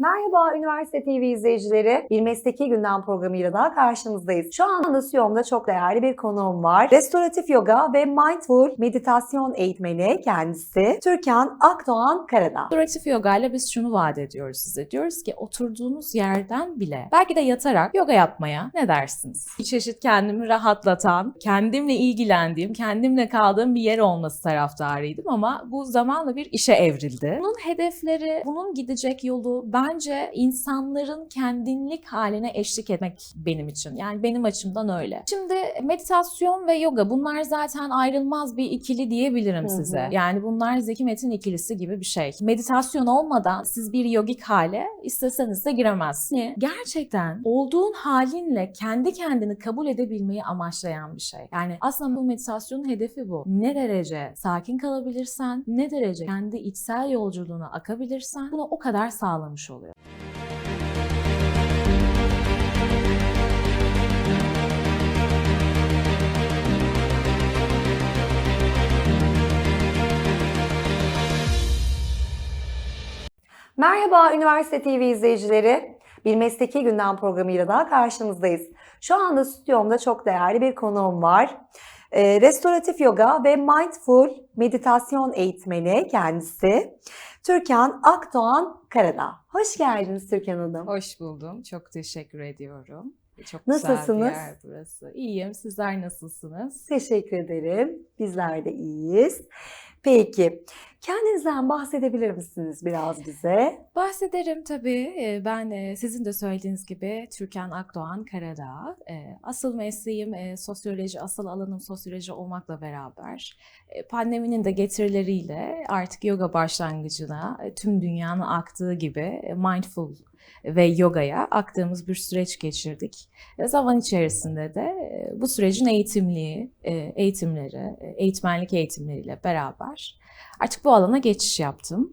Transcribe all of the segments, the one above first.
Merhaba Üniversite TV izleyicileri. Bir mesleki gündem programıyla daha karşınızdayız. Şu anda stüdyomda çok değerli bir konuğum var. Restoratif yoga ve mindful meditasyon eğitmeni kendisi Türkan Akdoğan Karadağ. Restoratif yoga ile biz şunu vaat ediyoruz size. Diyoruz ki oturduğunuz yerden bile belki de yatarak yoga yapmaya ne dersiniz? Bir çeşit kendimi rahatlatan, kendimle ilgilendiğim, kendimle kaldığım bir yer olması taraftarıydım ama bu zamanla bir işe evrildi. Bunun hedefleri, bunun gidecek yolu bence insanların kendinlik haline eşlik etmek benim için. Yani benim açımdan öyle. Şimdi meditasyon ve yoga bunlar zaten ayrılmaz bir ikili diyebilirim Hı hı. size. Yani bunlar Zeki Metin ikilisi gibi bir şey. Meditasyon olmadan siz bir yogik hale isteseniz de giremezsiniz. Niye? Gerçekten olduğun halinle kendi kendini kabul edebilmeyi amaçlayan bir şey. Yani aslında bu meditasyonun hedefi bu. Ne derece sakin kalabilirsen, ne derece kendi içsel yolculuğuna akabilirsen bunu o kadar sağlamış oluyor. Merhaba Üniversite TV izleyicileri. Bir mesleki gündem programıyla daha karşınızdayız. Şu anda stüdyomda çok değerli bir konuğum var. Ee, restoratif yoga ve mindful meditasyon eğitmeni kendisi Türkan Akdoğan Karadağ. Hoş geldiniz Türkan Hanım. Hoş buldum. Çok teşekkür ediyorum. Çok Nasılsınız? güzel bir yer burası. İyiyim. Sizler nasılsınız? Teşekkür ederim. Bizler de iyiyiz. Peki, kendinizden bahsedebilir misiniz biraz bize? Bahsederim tabii. Ee, Ben e, sizin de söylediğiniz gibi Türkan Akdoğan Karadağ. Ee, Asıl mesleğim e, sosyoloji, asıl alanım sosyoloji olmakla beraber e, pandeminin de getirileriyle artık yoga başlangıcına tüm dünyanın aktığı gibi mindful ve yogaya aktığımız bir süreç geçirdik. Ve zaman içerisinde de e, bu sürecin eğitimliği, e, eğitimleri, e, eğitmenlik eğitimleriyle beraber artık bu alana geçiş yaptım.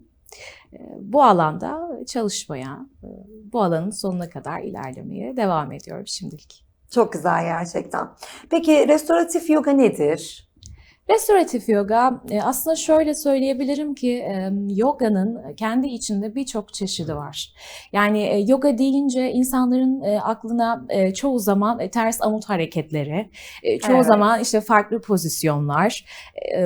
E, Bu alanda çalışmaya, e, bu alanın sonuna kadar ilerlemeye devam ediyorum şimdilik. Çok güzel gerçekten. Peki restoratif yoga nedir? Restoratif yoga e, aslında şöyle söyleyebilirim ki e, yoganın kendi içinde birçok çeşidi var. Yani e, yoga deyince insanların aklına çoğu zaman ters amut hareketleri, çoğu Evet. zaman işte farklı pozisyonlar,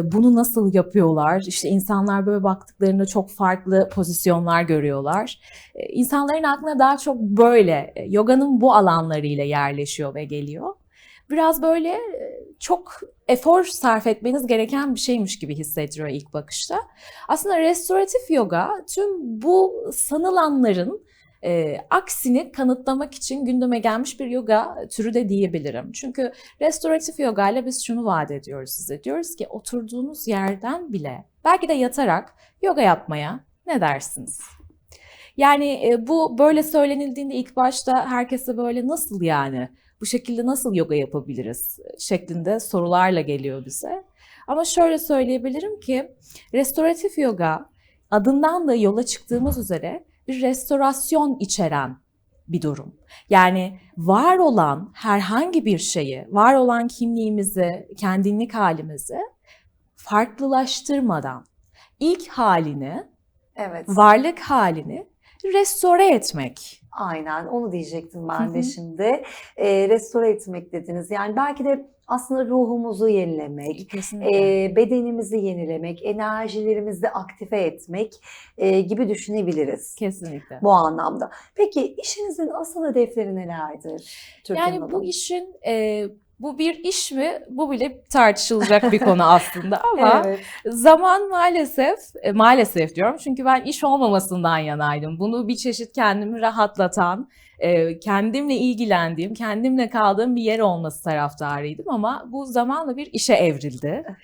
bunu nasıl yapıyorlar? İşte insanlar böyle baktıklarında çok farklı pozisyonlar görüyorlar. İnsanların aklına daha çok böyle yoganın bu alanlarıyla yerleşiyor ve geliyor. Biraz böyle çok efor sarf etmeniz gereken bir şeymiş gibi hissettiriyor ilk bakışta. Aslında restoratif yoga tüm bu sanılanların e, aksini kanıtlamak için gündeme gelmiş bir yoga türü de diyebilirim. Çünkü restoratif yoga ile biz şunu vaat ediyoruz size. Diyoruz ki oturduğunuz yerden bile belki de yatarak yoga yapmaya ne dersiniz? Yani e, bu böyle söylenildiğinde ilk başta herkese böyle nasıl yani bu şekilde nasıl yoga yapabiliriz şeklinde sorularla geliyor bize. Ama şöyle söyleyebilirim ki restoratif yoga adından da yola çıktığımız üzere bir restorasyon içeren bir durum. Yani var olan herhangi bir şeyi, var olan kimliğimizi, kendinlik halimizi farklılaştırmadan ilk halini, Evet. varlık halini restore etmek. Aynen onu diyecektim ben de şimdi. Ee, restore etmek dediniz. Yani belki de aslında ruhumuzu yenilemek, Kesinlikle. e, bedenimizi yenilemek, enerjilerimizi aktive etmek e, gibi düşünebiliriz Kesinlikle. bu anlamda. Peki işinizin asıl hedefleri nelerdir Türkan Yani Hanım? bu işin e, bu bir iş mi? Bu bile tartışılacak bir konu aslında ama Evet. zaman maalesef e, maalesef diyorum çünkü ben iş olmamasından yanaydım. Bunu bir çeşit kendimi rahatlatan, e, kendimle ilgilendiğim, kendimle kaldığım bir yer olması taraftarıydım ama bu zamanla bir işe evrildi.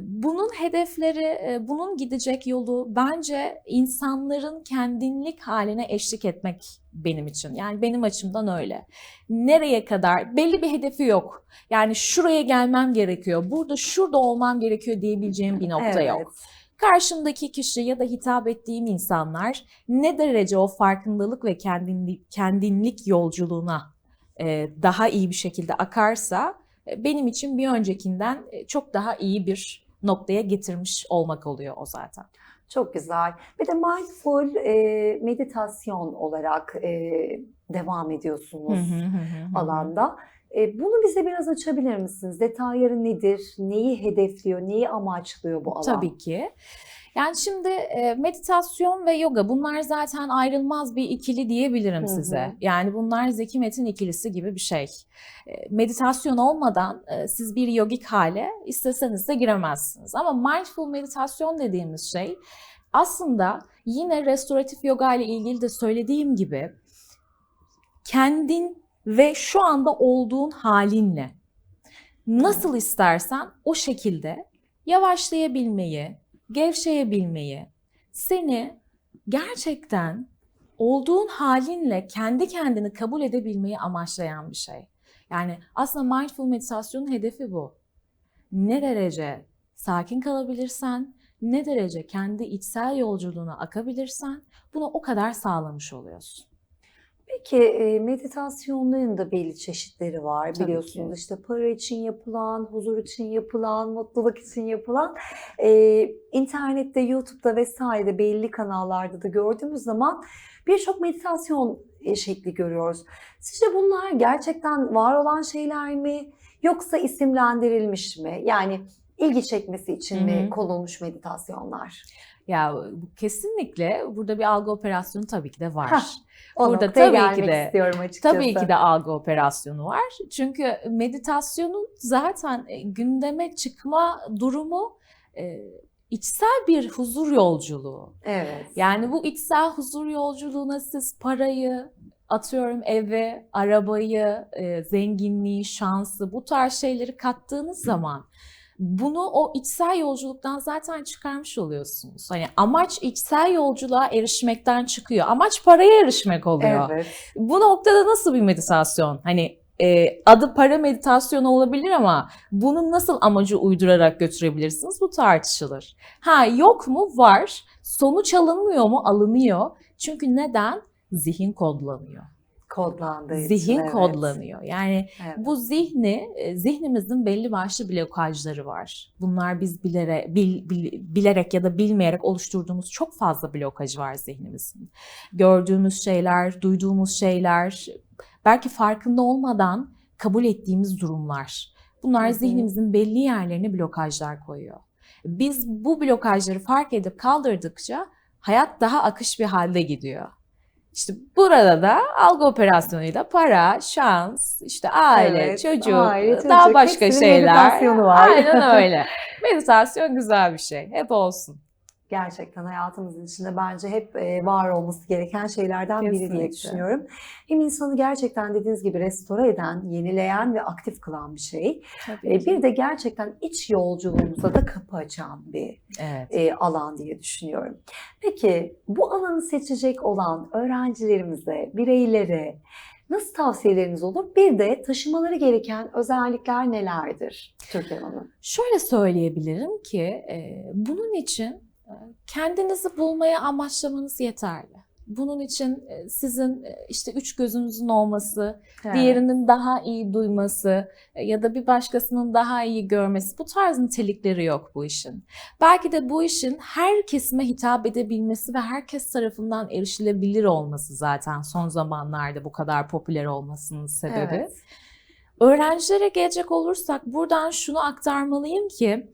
Bunun hedefleri, bunun gidecek yolu bence insanların kendinlik haline eşlik etmek benim için. Yani benim açımdan öyle. Nereye kadar? Belli bir hedefi yok. Yani şuraya gelmem gerekiyor, burada şurada olmam gerekiyor diyebileceğim bir nokta Evet. yok. Karşımdaki kişi ya da hitap ettiğim insanlar ne derece o farkındalık ve kendinlik, kendinlik yolculuğuna e, daha iyi bir şekilde akarsa benim için bir öncekinden e, çok daha iyi bir noktaya getirmiş olmak oluyor o zaten. Çok güzel. Bir de mindful e, meditasyon olarak e, devam ediyorsunuz alanda. E, bunu bize biraz açabilir misiniz? Detayları nedir? Neyi hedefliyor? Neyi amaçlıyor bu alan? Tabii ki. Yani şimdi e, meditasyon ve yoga bunlar zaten ayrılmaz bir ikili diyebilirim Hı hı. size. Yani bunlar Zeki Metin ikilisi gibi bir şey. E, meditasyon olmadan siz bir yogik hale isteseniz de giremezsiniz. Ama mindful meditasyon dediğimiz şey aslında yine restoratif yoga ile ilgili de söylediğim gibi kendin ve şu anda olduğun halinle nasıl istersen o şekilde yavaşlayabilmeyi, gevşeyebilmeyi, seni gerçekten olduğun halinle kendi kendini kabul edebilmeyi amaçlayan bir şey. Yani aslında mindful meditasyonun hedefi bu. Ne derece sakin kalabilirsen, ne derece kendi içsel yolculuğuna akabilirsen bunu o kadar sağlamış oluyorsun. Peki e, meditasyonların da belli çeşitleri var Tabii biliyorsunuz. ki. İşte para için yapılan, huzur için yapılan, mutluluk için yapılan. E, internette, YouTube'da vesairede belli kanallarda da gördüğümüz zaman birçok meditasyon e, şekli görüyoruz. Sizce bunlar gerçekten var olan şeyler mi yoksa isimlendirilmiş mi? Yani ilgi çekmesi için Hı mi konulmuş meditasyonlar? Ya kesinlikle burada bir algı operasyonu tabii ki de var. Hah, Burada tabii ki de- istiyorum açıkçası. Tabii ki de algı operasyonu var. Çünkü meditasyonun zaten e, gündeme çıkma durumu e, içsel bir huzur yolculuğu. Evet. Yani bu içsel huzur yolculuğuna siz parayı, atıyorum eve, arabayı, e, zenginliği, şansı bu tarz şeyleri kattığınız zaman bunu o içsel yolculuktan zaten çıkarmış oluyorsunuz. Hani amaç içsel yolculuğa erişmekten çıkıyor. Amaç paraya erişmek oluyor. Evet. Bu noktada nasıl bir meditasyon? Hani e, adı para meditasyonu olabilir ama bunu nasıl amacı uydurarak götürebilirsiniz? Bu tartışılır. Ha yok mu? Var. Sonuç alınmıyor mu? Alınıyor. Çünkü neden? Zihin kodlanıyor. Kodlandığı için. Zihin evet. kodlanıyor. Yani Evet. bu zihni, e, zihnimizin belli başlı blokajları var. Bunlar biz bilere, bil- bil- bilerek ya da bilmeyerek oluşturduğumuz çok fazla blokaj var zihnimizin. Gördüğümüz şeyler, duyduğumuz şeyler, belki farkında olmadan kabul ettiğimiz durumlar. Bunlar Hı hı. zihnimizin belli yerlerine blokajlar koyuyor. Biz bu blokajları fark edip kaldırdıkça hayat daha akış bir halde gidiyor. İşte burada da algı operasyonuyla para, şans, işte aile, Evet, çocuk, aile, çocuk, daha başka şeyler. var. Aynen öyle. Meditasyon güzel bir şey. Hep olsun. Gerçekten hayatımızın içinde bence hep e, var olması gereken şeylerden biri diye düşünüyorum. Hem insanı gerçekten dediğiniz gibi restore eden, yenileyen ve aktif kılan bir şey. Tabii E. Bir de gerçekten iç yolculuğumuza da kapı açan bir Evet. e, alan diye düşünüyorum. Peki bu alanı seçecek olan öğrencilerimize, bireylere nasıl tavsiyeleriniz olur? Bir de taşımaları gereken özellikler nelerdir Türkan Hanım? Şöyle söyleyebilirim ki bunun için kendinizi bulmaya amaçlamanız yeterli. Bunun için e, sizin e, işte üç gözünüzün olması, diğerinin daha iyi duyması e, ya da bir başkasının daha iyi görmesi bu tarz nitelikleri yok bu işin. Belki de bu işin her kesime hitap edebilmesi ve herkes tarafından erişilebilir olması zaten son zamanlarda bu kadar popüler olmasının sebebi. Evet. Öğrencilere gelecek olursak buradan şunu aktarmalıyım ki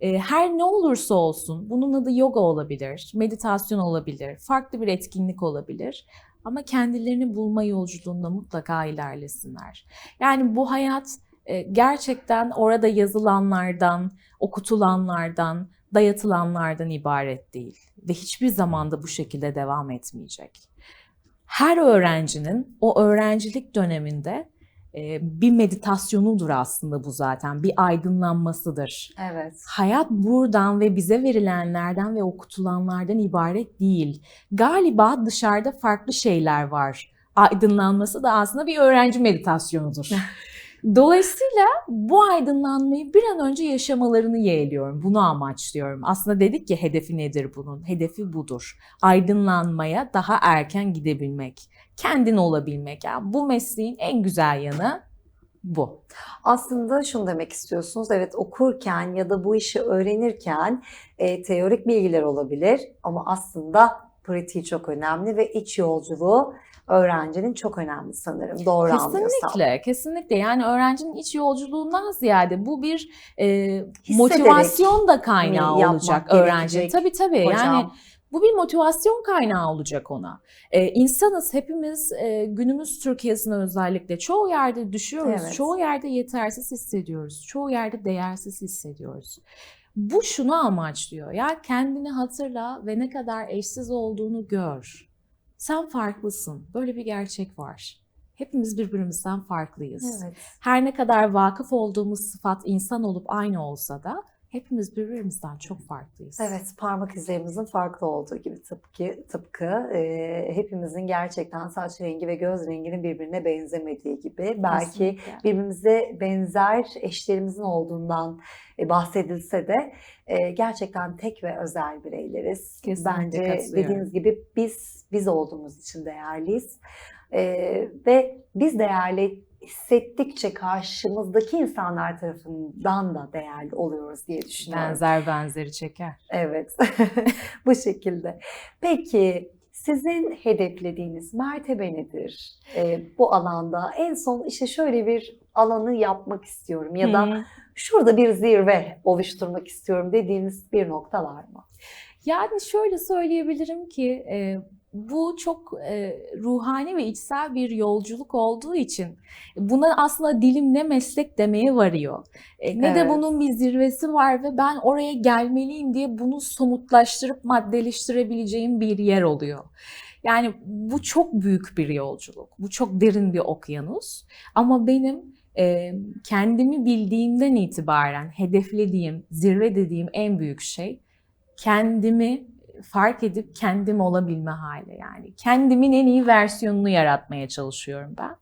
her ne olursa olsun bunun adı yoga olabilir, meditasyon olabilir, farklı bir etkinlik olabilir ama kendilerini bulma yolculuğunda mutlaka ilerlesinler. Yani bu hayat e, gerçekten orada yazılanlardan, okutulanlardan, dayatılanlardan ibaret değil ve hiçbir zamanda bu şekilde devam etmeyecek. Her öğrencinin o öğrencilik döneminde bir meditasyonudur aslında bu zaten, bir aydınlanmasıdır. Evet. Hayat buradan ve bize verilenlerden ve okutulanlardan ibaret değil. Galiba dışarıda farklı şeyler var. Aydınlanması da aslında bir öğrenci meditasyonudur. Dolayısıyla bu aydınlanmayı bir an önce yaşamalarını yeğliyorum. Bunu amaçlıyorum. Aslında dedik ki hedefi nedir bunun? Hedefi budur. Aydınlanmaya daha erken gidebilmek. Kendin olabilmek. Yani bu mesleğin en güzel yanı bu. Aslında şunu demek istiyorsunuz. Evet okurken ya da bu işi öğrenirken e, teorik bilgiler olabilir ama aslında pratiği çok önemli ve iç yolculuğu öğrencinin çok önemli sanırım. Doğru anlıyorsam. Kesinlikle, kesinlikle. Yani öğrencinin iç yolculuğundan ziyade bu bir e, motivasyon da kaynağı olacak öğrenci. Tabii tabii. Yani Hocam. bu bir motivasyon kaynağı olacak ona. Ee, insanız hepimiz e, günümüz Türkiye'sinde özellikle çoğu yerde düşüyoruz. Evet. Çoğu yerde yetersiz hissediyoruz. Çoğu yerde değersiz hissediyoruz. Bu şunu amaçlıyor. Ya kendini hatırla ve ne kadar eşsiz olduğunu gör. Sen farklısın. Böyle bir gerçek var. Hepimiz birbirimizden farklıyız. Evet. Her ne kadar vakıf olduğumuz sıfat insan olup aynı olsa da hepimiz birbirimizden çok farklıyız. Evet, parmak izlerimizin farklı olduğu gibi tıpkı tıpkı e, hepimizin gerçekten saç rengi ve göz renginin birbirine benzemediği gibi belki Kesinlikle. birbirimize benzer eşlerimizin olduğundan e, bahsedilse de e, gerçekten tek ve özel bireyleriz. Kesinlikle Bence katılıyorum. dediğiniz gibi biz biz olduğumuz için değerliyiz. E, ve biz değerli hissettikçe karşımızdaki insanlar tarafından da değerli oluyoruz diye düşünüyorum. Benzer benzeri çeker. Evet, bu şekilde. Peki sizin hedeflediğiniz mertebe nedir? Ee, bu alanda en son işte şöyle bir alanı yapmak istiyorum ya da şurada bir zirve oluşturmak istiyorum dediğiniz bir nokta var mı? Yani şöyle söyleyebilirim ki e, bu çok e, ruhani ve içsel bir yolculuk olduğu için buna aslında dilim ne meslek demeye varıyor. E, ne de Evet. bunun bir zirvesi var ve ben oraya gelmeliyim diye bunu somutlaştırıp maddeleştirebileceğim bir yer oluyor. Yani bu çok büyük bir yolculuk. Bu çok derin bir okyanus. Ama benim e, kendimi bildiğimden itibaren hedeflediğim, zirve dediğim en büyük şey kendimi fark edip kendim olabilme hali yani. Kendimin en iyi versiyonunu yaratmaya çalışıyorum ben.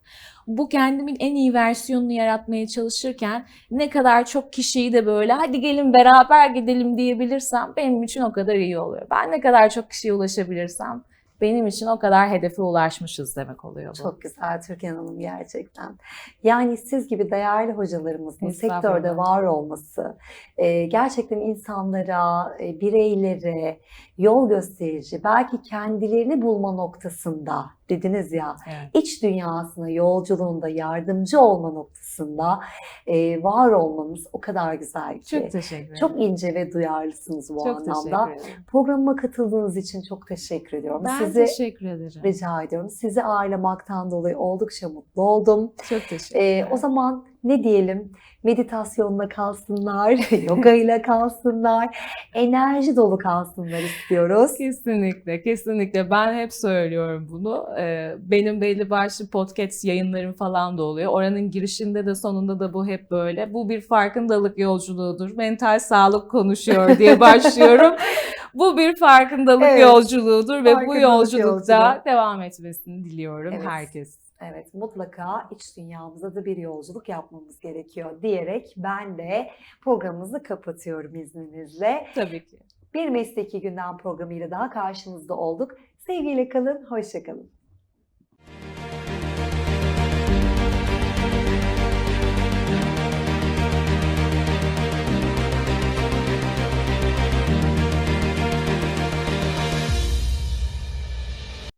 Bu kendimin en iyi versiyonunu yaratmaya çalışırken ne kadar çok kişiyi de böyle hadi gelin beraber gidelim diyebilirsem benim için o kadar iyi oluyor. Ben ne kadar çok kişiye ulaşabilirsem benim için o kadar hedefe ulaşmışız demek oluyor bu. Çok güzel Türkan Hanım gerçekten. Yani siz gibi değerli hocalarımızın sektörde var olması, e, gerçekten insanlara, e, bireylere yol gösterici, belki kendilerini bulma noktasında dediniz ya, Evet. iç dünyasına, yolculuğunda yardımcı olma noktasında e, var olmanız o kadar güzel ki. Çok teşekkür ederim. Çok ince ve duyarlısınız bu çok anlamda. Programıma katıldığınız için çok teşekkür ediyorum. Ben Sizi teşekkür ederim. rica ediyorum. Sizi ağırlamaktan dolayı oldukça mutlu oldum. Çok teşekkür ederim. o zaman ne diyelim? Meditasyonla kalsınlar, yoga ile kalsınlar, enerji dolu kalsınlar istiyoruz. Kesinlikle, kesinlikle. Ben hep söylüyorum bunu. Ee, Benim belli başlı podcast yayınlarım falan da oluyor. Oranın girişinde de sonunda da bu hep böyle. Bu bir farkındalık yolculuğudur. Mental sağlık konuşuyor diye başlıyorum. bu bir farkındalık Evet. yolculuğudur ve bu yolculukta yolculuğu. devam etmesini diliyorum Evet. herkes. Evet, mutlaka iç dünyamıza da bir yolculuk yapmamız gerekiyor diyerek ben de programımızı kapatıyorum izninizle. Tabii ki. Bir Mesleki Gündem programıyla daha karşınızda olduk. Sevgiyle kalın, hoşça kalın.